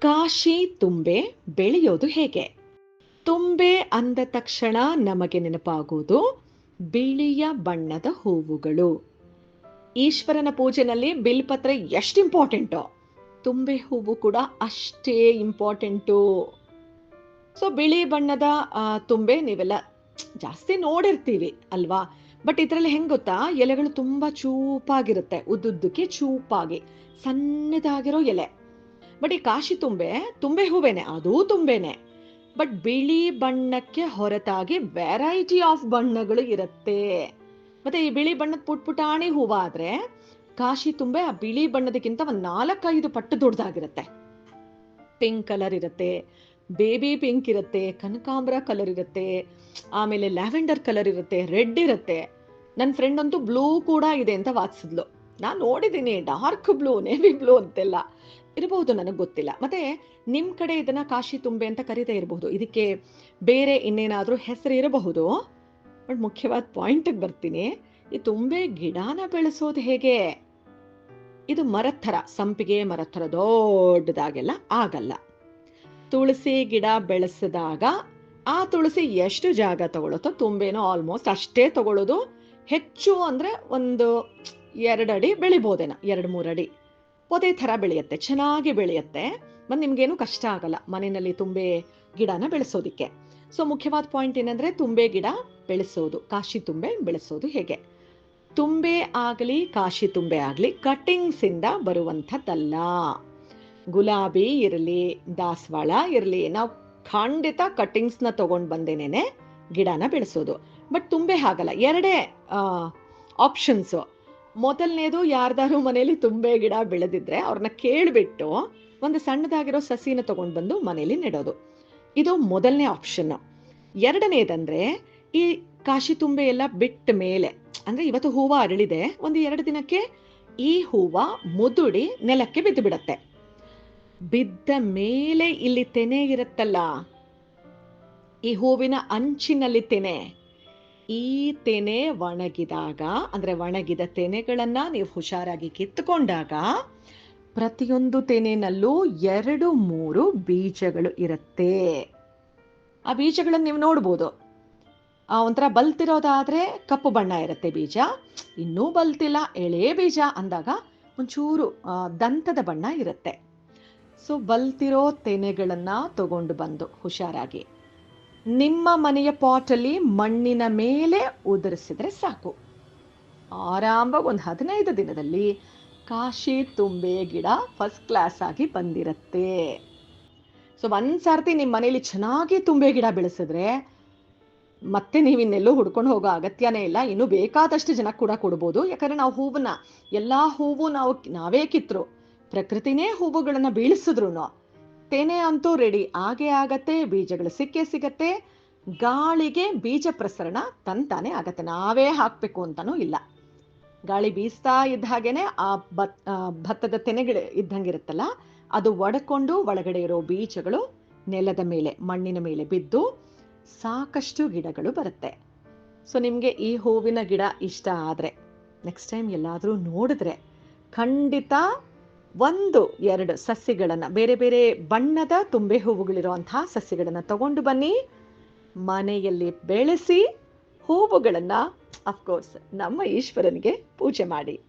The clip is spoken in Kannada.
ಕಾಶಿ ತುಂಬೆ ಬೆಳೆಯೋದು ಹೇಗೆ? ತುಂಬೆ ಅಂದ ತಕ್ಷಣ ನಮಗೆ ನೆನಪಾಗುವುದು ಬಿಳಿಯ ಬಣ್ಣದ ಹೂವುಗಳು. ಈಶ್ವರನ ಪೂಜೆನಲ್ಲಿ ಬಿಲ್ಪತ್ರೆ ಎಷ್ಟು ಇಂಪಾರ್ಟೆಂಟೋ ತುಂಬೆ ಹೂವು ಕೂಡ ಅಷ್ಟೇ ಇಂಪಾರ್ಟೆಂಟು ಸೊ ಬಿಳಿ ಬಣ್ಣದ ತುಂಬೆ ನೀವೆಲ್ಲ ಜಾಸ್ತಿ ನೋಡಿರ್ತೀವಿ ಅಲ್ವಾ? ಬಟ್ ಇದರಲ್ಲಿ ಹೆಂಗ್ ಗೊತ್ತಾ? ಎಲೆಗಳು ತುಂಬಾ ಚೂಪಾಗಿರುತ್ತೆ, ಉದ್ದುದ್ದಕ್ಕೆ ಚೂಪಾಗಿ, ಸಣ್ಣದಾಗಿರೋ ಎಲೆ. ಬಟ್ ಈ ಕಾಶಿ ತುಂಬೆ ತುಂಬೆ ಹೂವೇನೆ, ಅದೂ ತುಂಬೆನೆ. ಬಟ್ ಬಿಳಿ ಬಣ್ಣಕ್ಕೆ ಹೊರತಾಗಿ ವೆರೈಟಿ ಆಫ್ ಬಣ್ಣಗಳು ಇರುತ್ತೆ. ಮತ್ತೆ ಈ ಬಿಳಿ ಬಣ್ಣದ ಪುಟ್ ಪುಟಾಣಿ ಹೂವ ಆದ್ರೆ ಕಾಶಿ ತುಂಬೆ ಆ ಬಿಳಿ ಬಣ್ಣದಕ್ಕಿಂತ ಒಂದ್ ನಾಲ್ಕೈದು ಪಟ್ಟು ದೊಡ್ಡದಾಗಿರುತ್ತೆ. ಪಿಂಕ್ ಕಲರ್ ಇರುತ್ತೆ ಬೇಬಿ ಪಿಂಕ್ ಇರುತ್ತೆ, ಕನಕಾಂಬರ ಕಲರ್ ಇರುತ್ತೆ, ಆಮೇಲೆ ಲ್ಯಾವೆಂಡರ್ ಕಲರ್ ಇರುತ್ತೆ ರೆಡ್ ಇರುತ್ತೆ. ನನ್ನ ಫ್ರೆಂಡ್ ಅಂತೂ ಬ್ಲೂ ಕೂಡ ಇದೆ ಅಂತ ವಾದಿಸಿದ್ಲು ನಾನು ನೋಡಿದ್ದೀನಿ ಡಾರ್ಕ್ ಬ್ಲೂ ನೇವಿ ಬ್ಲೂ ಅಂತೆಲ್ಲ. ಇರಬಹುದು ನನಗೆ ಗೊತ್ತಿಲ್ಲ. ಮತ್ತೆ ನಿಮ್ ಕಡೆ ಇದನ್ನ ಕಾಶಿ ತುಂಬೆ ಅಂತ ಕರೀತಾ ಇರಬಹುದು ಇದಕ್ಕೆ ಬೇರೆ ಇನ್ನೇನಾದ್ರೂ ಹೆಸರು ಇರಬಹುದು. ಬಟ್ ಮುಖ್ಯವಾದ ಪಾಯಿಂಟ್ಗೆ ಬರ್ತೀನಿ. ಈ ತುಂಬೆ ಗಿಡನ ಬೆಳೆಸೋದು ಹೇಗೆ? ಇದು ಮರತ್ತರ ಸಂಪಿಗೆ ಮರತ್ತರ ಥರ ದೊಡ್ಡದಾಗೆಲ್ಲ ಆಗಲ್ಲ. ತುಳಸಿ ಗಿಡ ಬೆಳೆಸಿದಾಗ ಆ ತುಳಸಿ ಎಷ್ಟು ಜಾಗ ತಗೊಳುತ್ತೋ ತುಂಬೆನೋ ಆಲ್ಮೋಸ್ಟ್ ಅಷ್ಟೇ ತಗೊಳ್ಳೋದು ಹೆಚ್ಚು ಅಂದ್ರೆ ಒಂದು ಎರಡು ಅಡಿ ಬೆಳಿಬೋದೇನ ಎರಡು ಅಡಿ ಪೊದೆ ಥರ ಬೆಳೆಯುತ್ತೆ, ಚೆನ್ನಾಗಿ ಬೆಳೆಯುತ್ತೆ ಮತ್ತೆ ನಿಮಗೇನು ಕಷ್ಟ ಆಗಲ್ಲ ಮನೆಯಲ್ಲಿ ತುಂಬೆ ಗಿಡನ ಬೆಳೆಸೋದಿಕ್ಕೆ. ಸೊ ಮುಖ್ಯವಾದ ಪಾಯಿಂಟ್ ಏನಂದ್ರೆ ತುಂಬೆ ಗಿಡ ಬೆಳೆಸೋದು, ಕಾಶಿ ತುಂಬೆ ಬೆಳೆಸೋದು ಹೇಗೆ? ತುಂಬೆ ಆಗಲಿ, ಕಾಶಿ ತುಂಬೆ ಆಗಲಿ ಕಟಿಂಗ್ಸ್ ಇಂದ ಬರುವಂಥದ್ದಲ್ಲ. ಗುಲಾಬಿ ಇರಲಿ, ದಾಸವಾಳ ಇರಲಿ, ನಾವು ಖಂಡಿತ ಕಟ್ಟಿಂಗ್ಸ್ನ ತಗೊಂಡು ಬಂದೇನೆ ಗಿಡನ ಬೆಳೆಸೋದು. ಬಟ್ ತುಂಬೆ ಆಗಲ್ಲ, ಎರಡೇ ಆಪ್ಷನ್ಸು ಮೊದಲನೇದು ಯಾರ್ದಾರು ಮನೇಲಿ ತುಂಬೆ ಗಿಡ ಬೆಳೆದಿದ್ರೆ ಅವ್ರನ್ನ ಕೇಳಿಬಿಟ್ಟು ಒಂದು ಸಣ್ಣದಾಗಿರೋ ಸಸಿನ ತಗೊಂಡ್ ಬಂದು ಮನೇಲಿ ನೆಡೋದು. ಇದು ಮೊದಲನೇ ಆಪ್ಷನ್ ಎರಡನೇದಂದ್ರೆ ಈ ಕಾಶಿ ತುಂಬೆ ಎಲ್ಲ ಬಿಟ್ಟ ಮೇಲೆ, ಅಂದ್ರೆ ಇವತ್ತು ಹೂವ ಅರಳಿದೆ, ಒಂದು ಎರಡು ದಿನಕ್ಕೆ ಈ ಹೂವ ಮುದುಡಿ ನೆಲಕ್ಕೆ ಬಿದ್ದು ಬಿಡತ್ತೆ ಬಿದ್ದ ಮೇಲೆ ಇಲ್ಲಿ ತೆನೆ ಇರುತ್ತಲ್ಲ, ಈ ಹೂವಿನ ಅಂಚಿನಲ್ಲಿ ತೆನೆ. ಈ ತೆನೆ ಒಣಗಿದಾಗ, ಅಂದ್ರೆ ಒಣಗಿದ ತೆನೆಗಳನ್ನ ನೀವು ಹುಷಾರಾಗಿ ಕಿತ್ತುಕೊಂಡಾಗ, ಪ್ರತಿಯೊಂದು ತೆನೆನಲ್ಲೂ ಎರಡು, ಮೂರು ಬೀಜಗಳು ಇರುತ್ತೆ. ಆ ಬೀಜಗಳನ್ನು ನೀವು ನೋಡ್ಬೋದು. ಒಂಥರ ಬಲ್ತಿರೋದಾದ್ರೆ ಕಪ್ಪು ಬಣ್ಣ ಇರುತ್ತೆ ಬೀಜ. ಇನ್ನೂ ಬಲ್ತಿಲ್ಲ, ಎಳೆ ಬೀಜ ಅಂದಾಗ ಒಂಚೂರು ದಂತದ ಬಣ್ಣ ಇರುತ್ತೆ. ಸೊ ಬಲ್ತಿರೋ ತೆನೆಗಳನ್ನು ತಗೊಂಡು ಬಂದು ಹುಷಾರಾಗಿ ನಿಮ್ಮ ಮನೆಯ ಪಾಟಲ್ಲಿ ಮಣ್ಣಿನ ಮೇಲೆ ಉದುರಿಸಿದ್ರೆ ಸಾಕು. ಆರಾಮವಾಗಿ ಒಂದು ಹದಿನೈದು ದಿನದಲ್ಲಿ ಕಾಶಿ ತುಂಬೆ ಗಿಡ ಫಸ್ಟ್ ಕ್ಲಾಸ್ ಆಗಿ ಬಂದಿರತ್ತೆ. ಸೊ ಒಂದ್ಸರ್ತಿ ನಿಮ್ಮ ಮನೇಲಿ ಚೆನ್ನಾಗಿ ತುಂಬೆ ಗಿಡ ಬೆಳೆಸಿದ್ರೆ ಮತ್ತೆ ನೀವು ಇನ್ನೆಲ್ಲೂ ಹುಡ್ಕೊಂಡು ಹೋಗೋ ಅಗತ್ಯನೇ ಇಲ್ಲ. ಇನ್ನು ಬೇಕಾದಷ್ಟು ಜನ ಕೂಡ ಕೊಡ್ಬೋದು. ಯಾಕಂದ್ರೆ ನಾವು ಹೂವನ್ನ, ಎಲ್ಲಾ ಹೂವು ನಾವು ನಾವೇ ಕಿತ್ರು ಪ್ರಕೃತಿನೇ ಹೂವುಗಳನ್ನ ಬೀಳಿಸಿದ್ರು ತೆನೆ ಅಂತೂ ರೆಡಿ, ಆಗೇ ಆಗತ್ತೆ, ಬೀಜಗಳು ಸಿಕ್ಕೇ ಸಿಗತ್ತೆ. ಗಾಳಿಗೆ ಬೀಜ ಪ್ರಸರಣ ತಂತಾನೆ ಆಗತ್ತೆ. ನಾವೇ ಹಾಕ್ಬೇಕು ಅಂತಾನೂ ಇಲ್ಲ. ಗಾಳಿ ಬೀಸ್ತಾ ಇದ್ದ ಹಾಗೇನೆ ಆ ಭತ್ ಭತ್ತದ ತೆನೆಗಳು ಇದ್ದಂಗಿರುತ್ತಲ್ಲ, ಅದು ಒಡ್ಕೊಂಡು ಒಳಗಡೆ ಇರೋ ಬೀಜಗಳು ನೆಲದ ಮೇಲೆ, ಮಣ್ಣಿನ ಮೇಲೆ ಬಿದ್ದು ಸಾಕಷ್ಟು ಗಿಡಗಳು ಬರುತ್ತೆ. ಸೊ, ನಿಮಗೆ ಈ ಹೂವಿನ ಗಿಡ ಇಷ್ಟ ಆದರೆ ನೆಕ್ಸ್ಟ್ ಟೈಮ್ ಎಲ್ಲಾದರೂ ನೋಡಿದ್ರೆ ಖಂಡಿತ ಒಂದು, ಎರಡು ಸಸ್ಯಗಳನ್ನು, ಬೇರೆ ಬೇರೆ ಬಣ್ಣದ ತುಂಬೆ ಹೂವುಗಳಿರುವಂತಹ ಸಸ್ಯಗಳನ್ನು ತಗೊಂಡು ಬನ್ನಿ. ಮನೆಯಲ್ಲಿ ಬೆಳೆಸಿ ಹೂವುಗಳನ್ನು ಅಫ್ಕೋರ್ಸ್ ನಮ್ಮ ಈಶ್ವರನಿಗೆ ಪೂಜೆ ಮಾಡಿ.